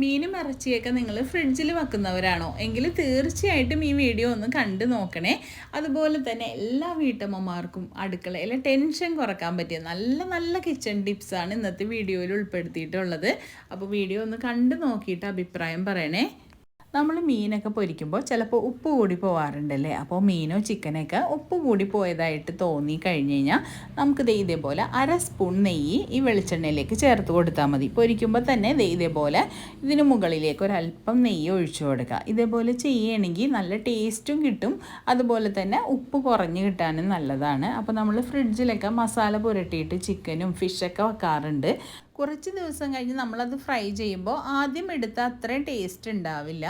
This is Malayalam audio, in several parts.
മീനും ഇറച്ചിയൊക്കെ നിങ്ങൾ ഫ്രിഡ്ജിൽ വെക്കുന്നവരാണോ? എങ്കിൽ തീർച്ചയായിട്ടും ഈ വീഡിയോ ഒന്ന് കണ്ടു നോക്കണേ. അതുപോലെ തന്നെ എല്ലാ വീട്ടമ്മമാർക്കും അടുക്കളയിലെ ടെൻഷൻ കുറയ്ക്കാൻ പറ്റിയ നല്ല നല്ല കിച്ചൺ ടിപ്സാണ് ഇന്നത്തെ വീഡിയോയിൽ ഉൾപ്പെടുത്തിയിട്ടുള്ളത്. അപ്പോൾ വീഡിയോ ഒന്ന് കണ്ടു നോക്കിയിട്ട് അഭിപ്രായം പറയണേ. നമ്മൾ മീനൊക്കെ പൊരിക്കുമ്പോൾ ചിലപ്പോൾ ഉപ്പ് കൂടി പോവാറുണ്ടല്ലേ? അപ്പോൾ മീനോ ചിക്കനൊക്കെ ഉപ്പ് കൂടി പോയതായിട്ട് തോന്നി കഴിഞ്ഞ് കഴിഞ്ഞാൽ നമുക്ക് ദേ ഇതേപോലെ അര സ്പൂൺ നെയ്യ് ഈ വെളിച്ചെണ്ണയിലേക്ക് ചേർത്ത് കൊടുത്താൽ മതി. പൊരിക്കുമ്പോൾ തന്നെ ദേ ഇതേപോലെ ഇതിന് മുകളിലേക്ക് ഒരല്പം നെയ്യ് ഒഴിച്ചു കൊടുക്കുക. ഇതേപോലെ ചെയ്യുകയാണെങ്കിൽ നല്ല ടേസ്റ്റും കിട്ടും. അതുപോലെ തന്നെ ഉപ്പ് കുറഞ്ഞ് കിട്ടാനും നല്ലതാണ്. അപ്പോൾ നമ്മൾ ഫ്രിഡ്ജിലൊക്കെ മസാല പുരട്ടിയിട്ട് ചിക്കനും ഫിഷൊക്കെ വെക്കാറുണ്ട്. കുറച്ച് ദിവസം കഴിഞ്ഞ് നമ്മളത് ഫ്രൈ ചെയ്യുമ്പോൾ ആദ്യം എടുത്ത അത്രയും ടേസ്റ്റ് ഉണ്ടാവില്ല.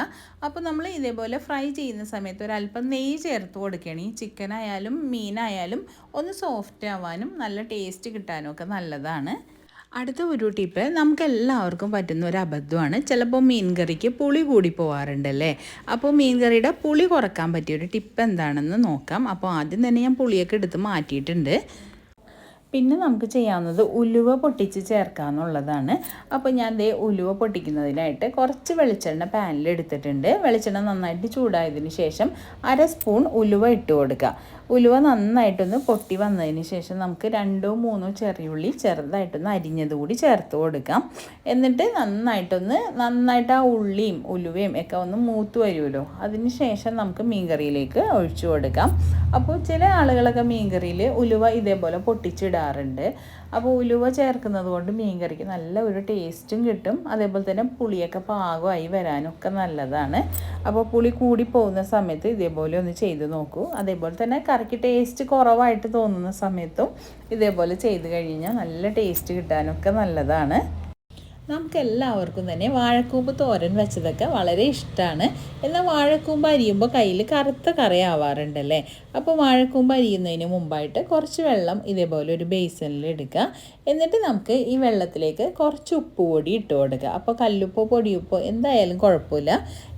അപ്പോൾ നമ്മൾ ഇതേപോലെ ഫ്രൈ ചെയ്യുന്ന സമയത്ത് ഒരല്പം നെയ്യ് ചേർത്ത് കൊടുക്കുകയാണ് ഈ ചിക്കൻ ആയാലും മീനായാലും ഒന്ന് സോഫ്റ്റ് ആവാനും നല്ല ടേസ്റ്റ് കിട്ടാനും ഒക്കെ നല്ലതാണ്. അടുത്ത ഒരു ടിപ്പ് നമുക്ക് എല്ലാവർക്കും പറ്റുന്ന ഒരു അബദ്ധമാണ്. ചിലപ്പോൾ മീൻ കറിക്ക് പുളി കൂടി പോവാറുണ്ടല്ലേ അപ്പോൾ മീൻ കറിയുടെ പുളി കുറയ്ക്കാൻ പറ്റിയ ഒരു ടിപ്പ് എന്താണെന്ന് നോക്കാം. അപ്പോൾ ആദ്യം തന്നെ ഞാൻ പുളിയൊക്കെ എടുത്ത് മാറ്റിയിട്ടുണ്ട്. പിന്നെ നമുക്ക് ചെയ്യാവുന്നത് ഉലുവ പൊട്ടിച്ച് ചേർക്കാമെന്നുള്ളതാണ് അപ്പോൾ ഞാൻ ദേ ഉലുവ പൊട്ടിക്കുന്നതിനായിട്ട് കുറച്ച് വെളിച്ചെണ്ണ പാനിൽ എടുത്തിട്ടുണ്ട്. വെളിച്ചെണ്ണ നന്നായിട്ട് ചൂടായതിന് ശേഷം അര സ്പൂൺ ഉലുവ ഇട്ട് കൊടുക്കുക. ഉലുവ നന്നായിട്ടൊന്ന് പൊട്ടി വന്നതിന് ശേഷം നമുക്ക് രണ്ടോ മൂന്നോ ചെറിയുള്ളി ചെറുതായിട്ടൊന്ന് അരിഞ്ഞത് കൂടി ചേർത്ത് കൊടുക്കാം. എന്നിട്ട് നന്നായിട്ടൊന്ന് നന്നായിട്ട് ആ ഉള്ളിയും ഉലുവയും ഒക്കെ ഒന്ന് മൂത്ത് വരുമല്ലോ. അതിന് ശേഷം നമുക്ക് മീൻകറിയിലേക്ക് ഒഴിച്ചു കൊടുക്കാം. അപ്പോൾ ചില ആളുകളൊക്കെ മീൻകറിയിൽ ഉലുവ ഇതേപോലെ പൊട്ടിച്ചിടാറുണ്ട്. അപ്പോൾ ഉലുവ ചേർക്കുന്നത് കൊണ്ട് മീൻകറിക്ക് നല്ല ഒരു ടേസ്റ്റും കിട്ടും. അതേപോലെ തന്നെ പുളിയൊക്കെ പാകമായി വരാനൊക്കെ നല്ലതാണ്. അപ്പോൾ പുളി കൂടി പോകുന്ന സമയത്ത് ഇതേപോലെ ഒന്ന് ചെയ്ത് നോക്കൂ. അതേപോലെ തന്നെ കറിക്ക് ടേസ്റ്റ് കുറവായിട്ട് തോന്നുന്ന സമയത്തും ഇതേപോലെ ചെയ്ത് കഴിഞ്ഞാൽ നല്ല ടേസ്റ്റ് കിട്ടാനൊക്കെ നല്ലതാണ്. നമുക്ക് എല്ലാവർക്കും തന്നെ വാഴക്കൂമ്പ് തോരൻ വെച്ചതൊക്കെ വളരെ ഇഷ്ടമാണ് എന്നാൽ വാഴക്കൂമ്പ് അരിയുമ്പോൾ കയ്യിൽ കറുത്ത കറയാവാറുണ്ടല്ലേ? അപ്പോൾ വാഴക്കൂമ്പ് അരിയുന്നതിന് മുമ്പായിട്ട് കുറച്ച് വെള്ളം ഇതേപോലെ ഒരു ബേസനിൽ എടുക്കുക എന്നിട്ട് നമുക്ക് ഈ വെള്ളത്തിലേക്ക് കുറച്ച് ഉപ്പ് പൊടി ഇട്ട് കൊടുക്കുക. അപ്പോൾ കല്ലുപ്പോ പൊടിയുപ്പോ എന്തായാലും കുഴപ്പമില്ല.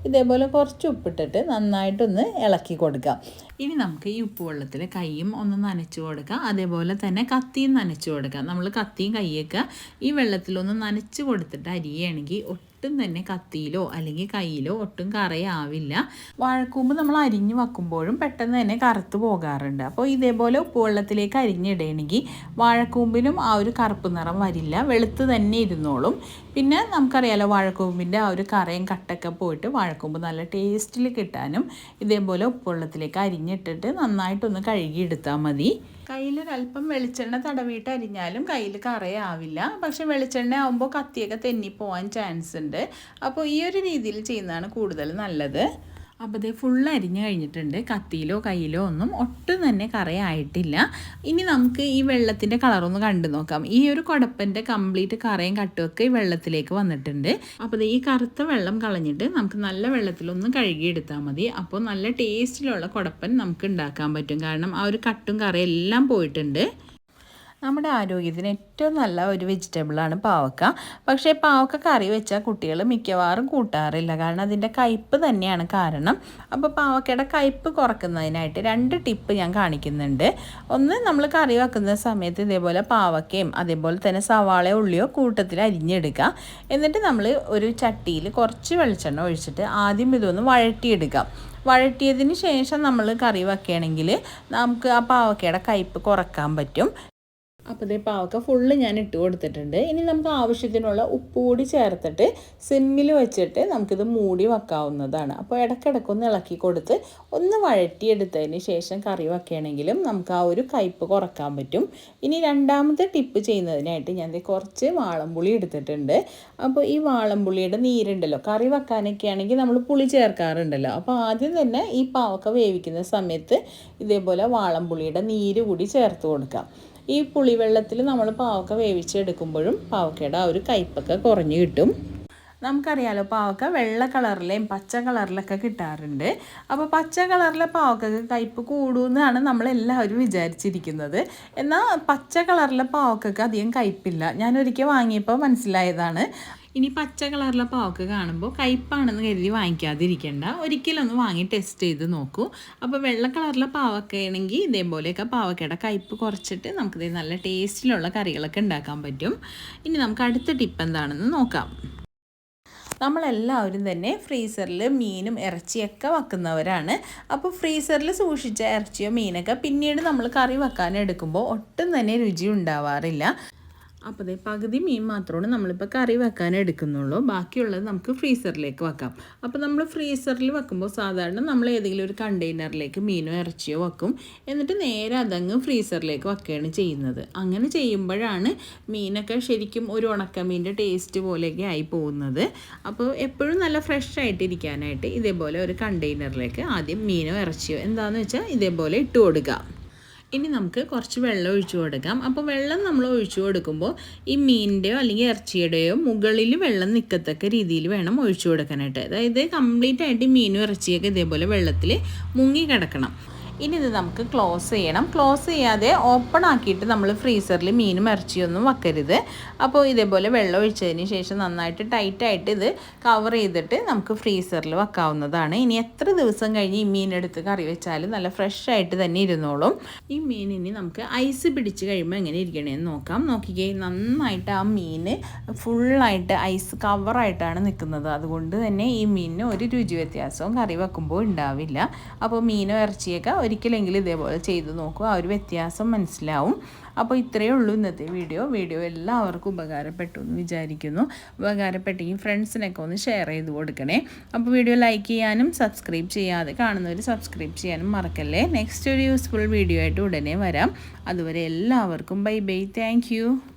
ഇതേപോലെ കുറച്ച് ഉപ്പിട്ടിട്ട് നന്നായിട്ടൊന്ന് ഇളക്കി കൊടുക്കാം. ഇനി നമുക്ക് ഈ ഉപ്പ് വെള്ളത്തിൽ കൈയും ഒന്ന് നനച്ചു കൊടുക്കാം. അതേപോലെ തന്നെ കത്തിയും നനച്ചു കൊടുക്കാം. നമ്മൾ കത്തിയും കൈയൊക്കെ ഈ വെള്ളത്തിലൊന്ന് നനച്ച് കൊടുത്തിട്ട് അരിയുകയാണെങ്കിൽ ഒട്ടും തന്നെ കത്തിയിലോ അല്ലെങ്കിൽ കയ്യിലോ ഒട്ടും കറയാവില്ല. വാഴക്കൂമ്പ് നമ്മൾ അരിഞ്ഞു വെക്കുമ്പോഴും പെട്ടെന്ന് തന്നെ കറുത്ത് പോകാറുണ്ട്. അപ്പോൾ ഇതേപോലെ ഉപ്പുവെള്ളത്തിലേക്ക് അരിഞ്ഞിടണമെങ്കിൽ വാഴക്കൂമ്പിനും ആ ഒരു കറുപ്പ് നിറം വരില്ല. വെളുത്ത് തന്നെ ഇരുന്നോളും. പിന്നെ നമുക്കറിയാലോ വാഴക്കൂമ്പിന്റെ ആ ഒരു കറയും കട്ടൊക്കെ പോയിട്ട് വാഴക്കൂമ്പ് നല്ല ടേസ്റ്റിൽ കിട്ടാനും ഇതേപോലെ ഉപ്പുവെള്ളത്തിലേക്ക് അരിഞ്ഞിട്ടിട്ട് നന്നായിട്ടൊന്ന് കഴുകിയെടുത്താൽ മതി. കയ്യിലൊരല്പം വെളിച്ചെണ്ണ തടവിയിട്ട് അരിഞ്ഞാലും കയ്യിൽ കറയാവില്ല. പക്ഷെ വെളിച്ചെണ്ണ ആവുമ്പോൾ കത്തിയൊക്കെ തെന്നിപ്പോവാൻ ചാൻസ് ഉണ്ട്. അപ്പോൾ ഈ ഒരു രീതിയിൽ ചെയ്യുന്നതാണ് കൂടുതൽ നല്ലത്. അപ്പോൾ ഇത് ഫുൾ അരിഞ്ഞു കഴിഞ്ഞിട്ടുണ്ട്. കത്തിയിലോ കയ്യിലോ ഒന്നും ഒട്ടും തന്നെ കറയായിട്ടില്ല. ഇനി നമുക്ക് ഈ വെള്ളത്തിന്റെ കളറൊന്ന് കണ്ടു നോക്കാം. ഈ ഒരു കുടപ്പന്റെ കംപ്ലീറ്റ് കറയും കട്ടുമൊക്കെ ഈ വെള്ളത്തിലേക്ക് വന്നിട്ടുണ്ട്. അപ്പോൾ ഈ കറുത്ത വെള്ളം കളഞ്ഞിട്ട് നമുക്ക് നല്ല വെള്ളത്തിലൊന്ന് കഴുകിയെടുത്താൽ മതി. അപ്പോൾ നല്ല ടേസ്റ്റിലുള്ള കുടപ്പൻ നമുക്ക് ഉണ്ടാക്കാൻ പറ്റും. കാരണം ആ ഒരു കട്ടും കറയും എല്ലാം പോയിട്ടുണ്ട്. നമ്മുടെ ആരോഗ്യത്തിന് ഏറ്റവും നല്ല ഒരു വെജിറ്റബിളാണ് പാവക്ക. പക്ഷേ പാവക്ക കറി വെച്ചാൽ കുട്ടികൾ മിക്കവാറും കൂട്ടാറില്ല. കാരണം അതിന്റെ കയ്പ്പ് തന്നെയാണ് കാരണം. അപ്പോൾ പാവക്കയുടെ കയ്പ്പ് കുറക്കുന്നതിനായിട്ട് രണ്ട് ടിപ്പ് ഞാൻ കാണിക്കുന്നുണ്ട്. ഒന്ന് നമ്മൾ കറി വെക്കുന്ന സമയത്ത് ഇതേപോലെ പാവക്കയും അതേപോലെ തന്നെ സവാള ഉള്ളിയോ കൂട്ടത്തിൽ അരിഞ്ഞെടുക്കുക എന്നിട്ട് നമ്മൾ ഒരു ചട്ടിയിൽ കുറച്ച് വെളിച്ചെണ്ണ ഒഴിച്ചിട്ട് ആദ്യം ഇതൊന്ന് വഴറ്റിയെടുക്കാം. വഴറ്റിയതിന് ശേഷം നമ്മൾ കറി വെക്കുകയാണെങ്കിൽ നമുക്ക് ആ പാവക്കയുടെ കയ്പ്പ് കുറയ്ക്കാൻ പറ്റും. അപ്പോൾ ഇതേ പാവക്ക ഫുള്ള് ഞാൻ ഇട്ട് കൊടുത്തിട്ടുണ്ട്. ഇനി നമുക്ക് ആവശ്യത്തിനുള്ള ഉപ്പ് കൂടി ചേർത്തിട്ട് സിമ്മിൽ വെച്ചിട്ട് നമുക്കിത് മൂടി വെക്കാവുന്നതാണ്. അപ്പോൾ ഇടയ്ക്കിടയ്ക്കൊന്ന് ഇളക്കി കൊടുത്ത് ഒന്ന് വഴറ്റിയെടുത്തതിന് ശേഷം കറി വെക്കുകയാണെങ്കിലും നമുക്ക് ആ ഒരു കയ്പ്പ് കുറയ്ക്കാൻ പറ്റും. ഇനി രണ്ടാമത്തെ ടിപ്പ് ചെയ്യുന്നതിനായിട്ട് ഞാൻ കുറച്ച് വാളംപുളി എടുത്തിട്ടുണ്ട്. അപ്പോൾ ഈ വാളംപുളിയുടെ നീരുണ്ടല്ലോ കറി വെക്കാനൊക്കെ ആണെങ്കിൽ നമ്മൾ പുളി ചേർക്കാറുണ്ടല്ലോ. അപ്പോൾ ആദ്യം തന്നെ ഈ പാവക്ക വേവിക്കുന്ന സമയത്ത് ഇതേപോലെ വാളംപുളിയുടെ നീര് കൂടി ചേർത്ത് കൊടുക്കാം. ഈ പുളിവെള്ളത്തിൽ നമ്മൾ പാവക്ക വേവിച്ചെടുക്കുമ്പോഴും പാവക്കയുടെ ആ ഒരു കയ്പൊക്കെ കുറഞ്ഞു കിട്ടും. നമുക്കറിയാലോ പാവക്ക വെള്ള കളറിലെയും പച്ച കളറിലൊക്കെ കിട്ടാറുണ്ട്. അപ്പോൾ പച്ച കളറിലെ പാവക്കൊക്കെ കയ്പ് കൂടുമെന്നാണ് നമ്മളെല്ലാവരും വിചാരിച്ചിരിക്കുന്നത്. എന്നാൽ പച്ച കളറിലെ പാവക്കൊക്കെ അധികം കയ്പ്പില്ല ഞാൻ ഒരിക്കൽ വാങ്ങിയപ്പോൾ മനസ്സിലായതാണ്. ഇനി പച്ച കളറിലെ പാവക്ക കാണുമ്പോൾ കയ്പാണെന്ന് കരുതി വാങ്ങിക്കാതിരിക്കേണ്ട. ഒരിക്കലൊന്ന് വാങ്ങി ടെസ്റ്റ് ചെയ്ത് നോക്കൂ. അപ്പോൾ വെള്ള കളറിലെ പാവക്കയാണെങ്കിൽ ഇതേപോലെയൊക്കെ പാവക്കയുടെ കയ്പ്പ് കുറച്ചിട്ട് നമുക്കിത് നല്ല ടേസ്റ്റിലുള്ള കറികളൊക്കെ ഉണ്ടാക്കാൻ പറ്റും. ഇനി നമുക്ക് അടുത്ത ടിപ്പ് എന്താണെന്ന് നോക്കാം. നമ്മളെല്ലാവരും തന്നെ ഫ്രീസറിൽ മീനും ഇറച്ചിയൊക്കെ വെക്കുന്നവരാണ്. അപ്പോൾ ഫ്രീസറിൽ സൂക്ഷിച്ച ഇറച്ചിയോ മീനൊക്കെ പിന്നീട് നമ്മൾ കറി വെക്കാൻ എടുക്കുമ്പോൾ ഒട്ടും തന്നെ രുചി ഉണ്ടാവാറില്ല. അപ്പോൾ അതേ പകുതി മീൻ മാത്രമാണ് നമ്മളിപ്പോൾ കറി വെക്കാൻ എടുക്കുന്നുള്ളൂ. ബാക്കിയുള്ളത് നമുക്ക് ഫ്രീസറിലേക്ക് വെക്കാം. അപ്പോൾ നമ്മൾ ഫ്രീസറിൽ വെക്കുമ്പോൾ സാധാരണ നമ്മൾ ഏതെങ്കിലും ഒരു കണ്ടെയ്നറിലേക്ക് മീനോ ഇറച്ചിയോ വെക്കും. എന്നിട്ട് നേരെ അതങ്ങ് ഫ്രീസറിലേക്ക് വെക്കുകയാണ് ചെയ്യുന്നത്. അങ്ങനെ ചെയ്യുമ്പോഴാണ് മീനൊക്കെ ശരിക്കും ഒരു ഉണക്കമീന്റെ ടേസ്റ്റ് പോലെയൊക്കെ ആയി പോകുന്നത്. അപ്പോൾ എപ്പോഴും നല്ല ഫ്രഷ് ആയിട്ടിരിക്കാനായിട്ട് ഇതേപോലെ ഒരു കണ്ടെയ്നറിലേക്ക് ആദ്യം മീനോ ഇറച്ചിയോ എന്താണെന്ന് വെച്ചാൽ ഇതേപോലെ ഇട്ട് കൊടുക്കുക. ഇനി നമുക്ക് കുറച്ച് വെള്ളം ഒഴിച്ചു കൊടുക്കാം. അപ്പോൾ വെള്ളം നമ്മൾ ഒഴിച്ചു കൊടുക്കുമ്പോൾ ഈ മീനിന്റെയോ അല്ലെങ്കിൽ ഇറച്ചിയുടെയോ മുകളിൽ വെള്ളം നിൽക്കത്തക്ക രീതിയിൽ വേണം ഒഴിച്ചു കൊടുക്കാനായിട്ട്. അതായത് കംപ്ലീറ്റ് ആയിട്ട് മീനും ഇറച്ചിയൊക്കെ ഇതേപോലെ വെള്ളത്തിൽ മുങ്ങി കിടക്കണം. ഇനി ഇത് നമുക്ക് ക്ലോസ് ചെയ്യണം. ക്ലോസ് ചെയ്യാതെ ഓപ്പൺ ആക്കിയിട്ട് നമ്മൾ ഫ്രീസറിൽ മീനും ഇറച്ചിയൊന്നും വെക്കരുത്. അപ്പോൾ ഇതേപോലെ വെള്ളം ഒഴിച്ചതിന് ശേഷം നന്നായിട്ട് ടൈറ്റായിട്ട് ഇത് കവർ ചെയ്തിട്ട് നമുക്ക് ഫ്രീസറിൽ വെക്കാവുന്നതാണ്. ഇനി എത്ര ദിവസം കഴിഞ്ഞ് ഈ മീനെടുത്ത് കറി വെച്ചാലും നല്ല ഫ്രഷ് ആയിട്ട് തന്നെ ഇരുന്നോളും. ഈ മീൻ ഇനി നമുക്ക് ഐസ് പിടിച്ച് കഴിയുമ്പോൾ എങ്ങനെ ഇരിക്കണേന്ന് നോക്കാം. നോക്കിക്കേ നന്നായിട്ട് ആ മീൻ ഫുള്ളായിട്ട് ഐസ് കവറായിട്ടാണ് നിൽക്കുന്നത് അതുകൊണ്ട് തന്നെ ഈ മീനിന് ഒരു രുചി വ്യത്യാസവും കറി വെക്കുമ്പോൾ ഉണ്ടാവില്ല. അപ്പോൾ മീനോ ഇറച്ചിയൊക്കെ ഒരിക്കലെങ്കിലും ഇതേപോലെ ചെയ്ത് നോക്കുക. ആ ഒരു വ്യത്യാസം മനസ്സിലാവും. അപ്പോൾ ഇത്രയേ ഉള്ളൂ ഇന്നത്തെ വീഡിയോ. വീഡിയോ എല്ലാവർക്കും ഉപകാരപ്പെട്ടു എന്ന് വിചാരിക്കുന്നു. ഉപകാരപ്പെട്ടെങ്കിൽ ഫ്രണ്ട്സിനൊക്കെ ഒന്ന് ഷെയർ ചെയ്ത് കൊടുക്കണേ. അപ്പോൾ വീഡിയോ ലൈക്ക് ചെയ്യാനും സബ്സ്ക്രൈബ് ചെയ്യാതെ കാണുന്നവർ സബ്സ്ക്രൈബ് ചെയ്യാനും മറക്കല്ലേ? നെക്സ്റ്റ് ഒരു യൂസ്ഫുൾ വീഡിയോ ആയിട്ട് ഉടനെ വരാം. അതുവരെ എല്ലാവർക്കും ബൈ ബൈ. താങ്ക്